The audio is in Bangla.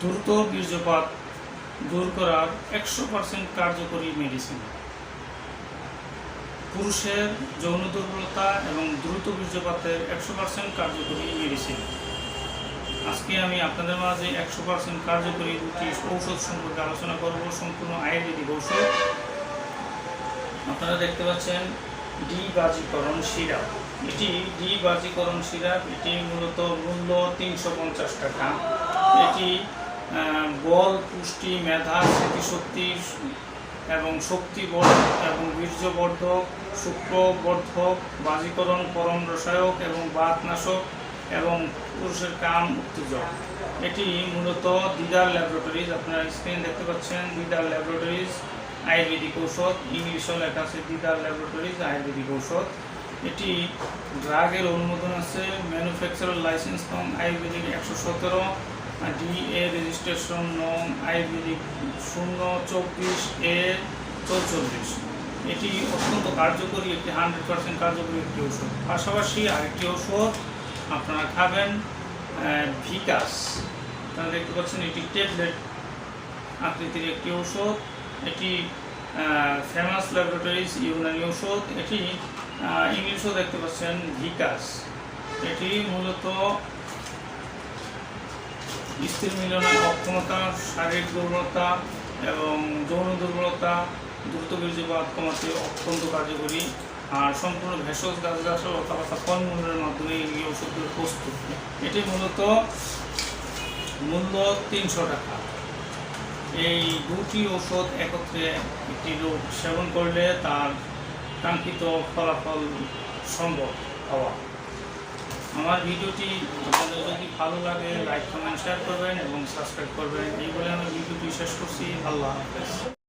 দ্রুত বীর্যপাত দূর করার একশো পার্সেন্ট কার্যকরী মেডিসিন পুরুষের যৌন দুর্বলতা এবং দ্রুত বীর্যপাতের একশো পার্সেন্ট কার্যকরী মেডিসিন আজকে আমি আপনাদের মাঝে একশো পার্সেন্ট কার্যকরী দুটি ঔষধ সম্পর্কে আলোচনা করব, সম্পূর্ণ আয়ুর্বেদিক ঔষধ। আপনারা দেখতে পাচ্ছেন ডি বাজিকরণ সিরাপ। এটি ডি বাজিকরণ সিরাপ এটি মূলত মূল্য তিনশো পঞ্চাশ টাকা। এটি বল, পুষ্টি, মেধা, স্মৃতিশক্তি এবং শক্তি বর্ধক এবং বীর্যবর্ধক শুক্রবর্ধক বাজিকরণ পরম রসায়ক এবং বাতনাশক এবং পুরুষের কাম, উত্তেজক। এটি মূলত দিদার ল্যাবরেটরিজ, আপনারা স্ক্রিন দেখতে পাচ্ছেন, দিদার ল্যাবরেটরিজ, আয়ুর্বেদিক ঔষধ ইংলিশও লেখা আছে দিদার ল্যাবরেটরিজ, আয়ুর্বেদিক ঔষধ। এটি ড্রাগের অনুমোদন আছে ম্যানুফ্যাকচারার লাইসেন্স নং আয়ুর্বেদিক একশো সতেরো ডিএ রেজিস্ট্রেশন নং আয়ুর্বেদিক শূন্য চব্বিশ এ চৌচল্লিশ। এটি অত্যন্ত কার্যকরী, একটি হান্ড্রেড পার্সেন্ট কার্যকরী একটি ওষুধ পাশাপাশি আরেকটি ওষুধ আপনারা খাবেন ভিকাস আপনারা দেখতে পাচ্ছেন এটি ট্যাবলেট আকৃতির একটি ঔষধ। এটি ফেমাস ল্যাবরেটরিজ ইউনানি ঔষধ, এটি ইংলিশও দেখতে পাচ্ছেন, ভিকাস। এটি মূলত স্ত্রী মিলনের অক্ষমতা, শারীরিক দুর্বলতা এবং যৌন দুর্বলতা দ্রুত বীর্যপাত কমাতে অত্যন্ত কার্যকরী আর সম্পূর্ণ ভেষজ, গাছগাছাল অথবা ফলমূলের মাধ্যমে এই ওষুধগুলো প্রস্তুত। এটি মূলত মূল্য তিনশো টাকা। এই দুটি ওষুধ একত্রে একটি রোগ সেবন করলে তার কাঙ্ক্ষিত ফলাফল সম্ভব হওয়া। আমার ভিডিওটি আপনাদের যদি ভালো লাগে, লাইক, কমেন্ট শেয়ার করবেন এবং সাবস্ক্রাইব করবেন। এই বলে আমি ভিডিওটি শেষ করছি। আল্লাহ হাফেজ।